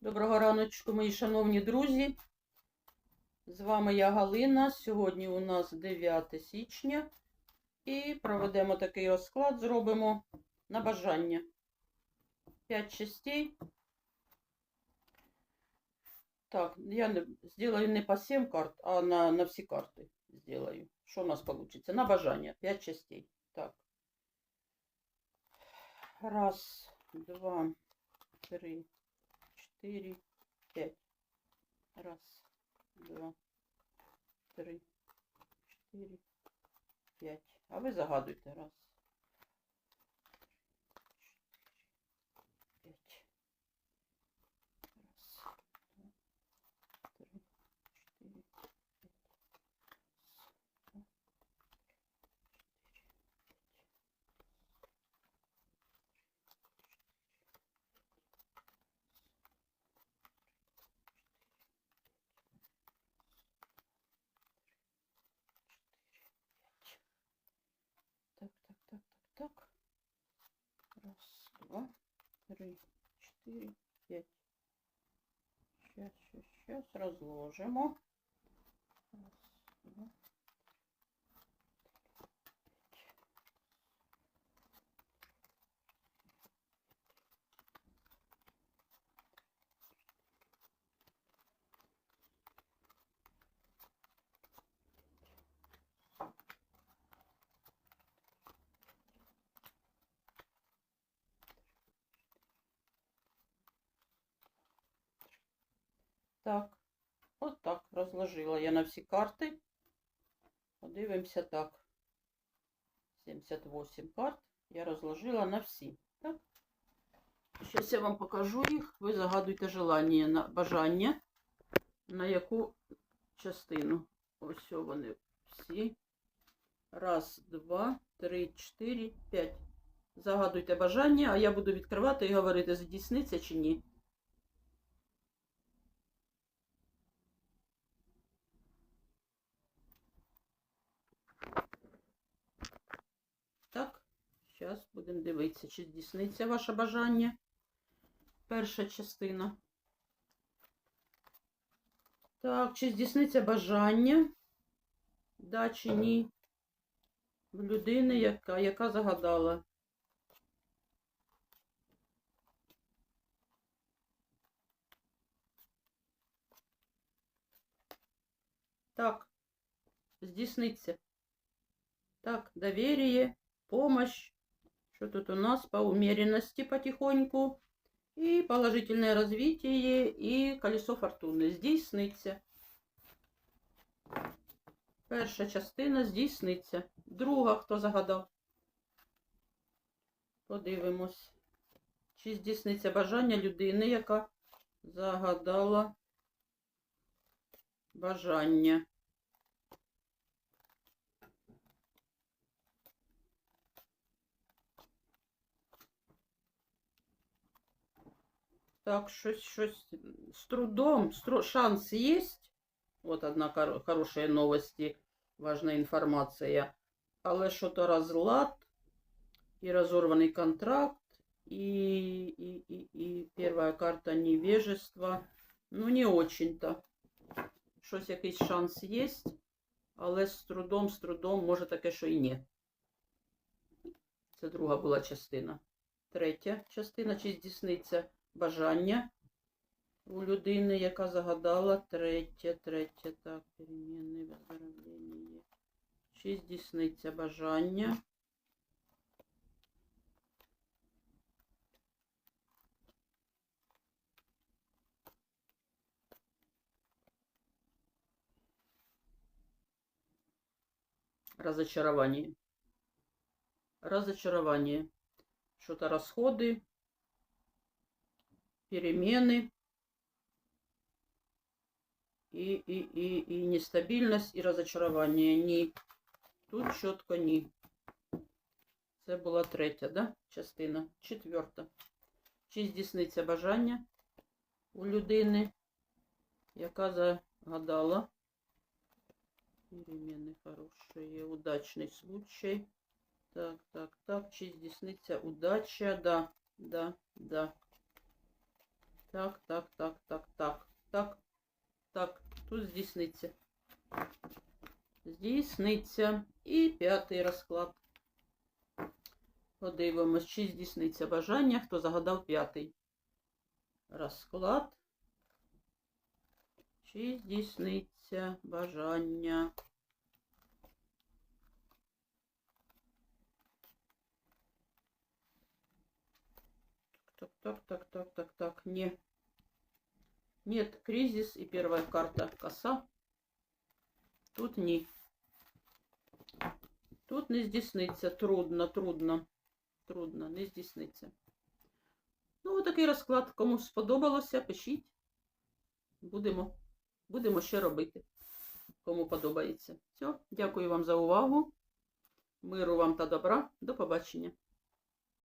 Доброго раночку, мої шановні друзі. З вами я Галина. Сьогодні у нас 9 січня. І проведемо такий розклад, зробимо на бажання. 5 частей. Так, я сделаю не по 7 карт, а на, на всі карти сделаю. Що у нас вийде? На бажання. 5 частей. Так. Раз, два, три, четыре, пять. Раз, два, три, четыре, пять. А ви загадуйте. Раз, три, четыре, пять. Сейчас, сейчас, сейчас розложимо. Раз, два, Так, от розложила я на всі карти. Подивимося так. 78 карт я розложила на всі. Так? Зараз я вам покажу їх. Ви загадуйте желання на бажання, на яку частину. Ось вони всі. Раз, два, три, чотири, п'ять. Загадуйте бажання, а я буду відкривати і говорити, здійсниться чи ні. Так, зараз будемо дивитися, чи здійсниться ваше бажання. Перша частина. Так, чи здійсниться бажання? Да чи ні? В людини, яка, яка загадала. Так, здійсниться. Так, доверие, помощь. Что тут у нас по умеренности потихоньку. И положительное развитие, и колесо фортуни. Здійсниться. Перша частина здійсниться. Друга, хто загадав? Подивимось. Чи здійсниться бажання людини, яка загадала бажання. Так, щось, щось з трудом, з тру- шанс есть. Вот одна кор- хорошая новости, важная информация. Але что-то разлад и разорванный контракт, и, и, и, и первая карта невежества. Ну, не очень-то. Щось якийсь шанс є, але з трудом, з трудом, може таке, що і ні. Це друга була частина. Третя частина, чи здійсниться Бажання у людини, яка загадала третє, третє, так, перемінне виздоровлення. Чи здійсниться бажання? Разочарование. Разочарование. Что-то расходы, перемены и, и, и, и нестабильность, и разочарование. Ні. Тут чітко ні. Це була третя, да? частина. Четверта. Чи здійсниться бажання у людини, яка загадала Перемены хорошие, удачный случай. Так, так, так, чи здійсниться удача, да, да, да. Так, так, так, так, так, так, так. Тут здійсниться. Здійсниться. І п'ятий розклад. Подивимось, чи здійсниться бажання, хто загадав п'ятий розклад. Чи здійсниться бажання? Так, так, так, так, так, так, не. Нет, кризис и первая карта коса. Тут ні. Тут не здійсниться. Трудно, трудно. Трудно, не здійсниться. Ну, отакий розклад. Кому сподобалося, пишіть. Будемо, будемо ще робити. Кому подобається. Все, дякую вам за увагу. Миру вам та добра. До побачення.